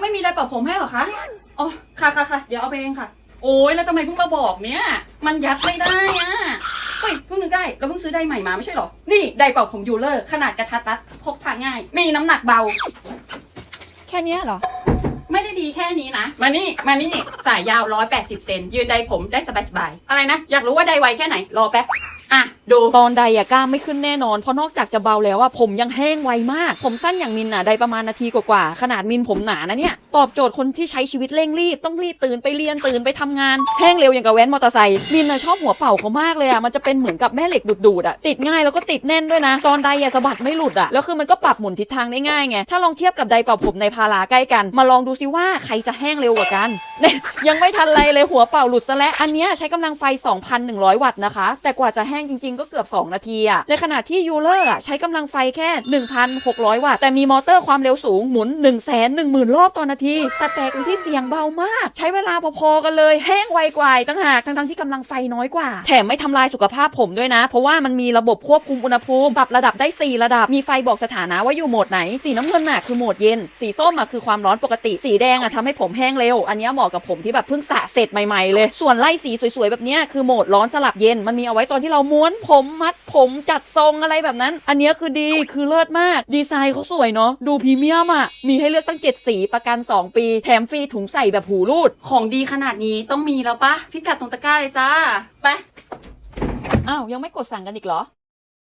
ไม่มีไดร์เป่าผมให้เหรอคะ อ๋อ ค่ะค่ะค่ะเดี๋ยวเอาไปเองค่ะ โอ้ยแล้วทำไมเพิ่งมาบอกเนี่ย มันยัดไม่ได้อะเฮ้ยเพิ่งนึกได้เราเพิ่งซื้อไดร์ใหม่มาไม่ใช่เหรอ นี่ไดร์เป่าผมยูเลอร์ ขนาดกระทัดรัดพกพาง่ายมีน้ำหนักเบา แค่เนี้ยเหรอ ไม่ได้ดีแค่นี้นะ มานี่มานี่สายยาว 180 เซนยืนไดผมได้สบายๆ อะไรนะ อยากรู้ว่าไดไวแค่ไหน รอแป๊บ อะดูตอนใดอะกล้ามไม่ขึ้นแน่นอน เพราะนอกจากจะเบาแล้วอะผมยังแห้งไวมาก ผมสั้นอย่างมินอะใดประมาณนาทีกว่าๆขนาดมินผมหนานะเนี่ย ตอบโจทย์คนที่ใช้ชีวิตเร่งรีบ ต้องรีบตื่นไปเรียนตื่นไปทำงาน แห้งเร็วอย่างกับแว้นมอเตอร์ไซค์มินอะชอบหัวเป่าเขามากเลยอะมันจะเป็นเหมือนกับแม่เหล็กดูดๆอะติดง่ายแล้วก็ติดแน่นด้วยนะ ตอนใดอะสะบัดไม่หลุดอะแล้วคือมันก็ปรับหมุนทิศทางได้ง่ายไงถ้าลองเทียบกับใดเป่าผมในพาราใกล้กัน มาลองดูซิว่าใครจะแห้งเร็วกว่ากันเนี่ยยังไม่ทันไรเลยหัวเป่าหลุดซะแล้วอันเนี้ยใช้กำลังไฟ 2,100 วัตต์นะคะ แต่กว่าจะแห้ห้งจริง ๆ ก็เกือบ 2 นาทีอะในขณะที่ยูเลอร์อะใช้กำลังไฟแค่ 1,600 วัตต์ แต่มีมอเตอร์ความเร็วสูงหมุน 1 1 0 0 0 0 รอบต่อนาที แต่แปลกตรงที่เสียงเบามาก ใช้เวลาพอๆกันเลย แห้งไวกว่าตั้งหากทั้งๆที่กำลังไฟน้อยกว่า แถมไม่ทำลายสุขภาพผมด้วยนะ เพราะว่ามันมีระบบควบคุมอุณหภูมิปรับระดับได้ 4 ระดับมีไฟบอกสถานะว่าอยู่โหมดไหน สีน้ำเงินน่ะคือโหมดเย็น สีส้มอะคือความร้อนปกติสีแดงอะทำให้ผมแห้งเร็ว อันนี้เหมาะกับผมที่แบบเพิ่งสระเสร็จใหม่ๆเลย ส่วนไล่สีสวยๆแบบนี้คือโหมดร้อนสลับเย็นมันมีเอาไว้ตอนที่เราม้วนผมมัดผมจัดทรงอะไรแบบนั้น อันเนี้ยคือดีคือเลิศมาก ดีไซน์เขาสวยเนาะดูพรีเมียมอะ มีให้เลือกตั้ง 7 สีประกัน 2 ปี แถมฟรีถุงใส่แบบหูรูด ของดีขนาดนี้ต้องมีแล้วปะพิกัดตรงตะกร้าเลยจ้า ไป อ้าว ยังไม่กดสั่งกันอีกเหรอ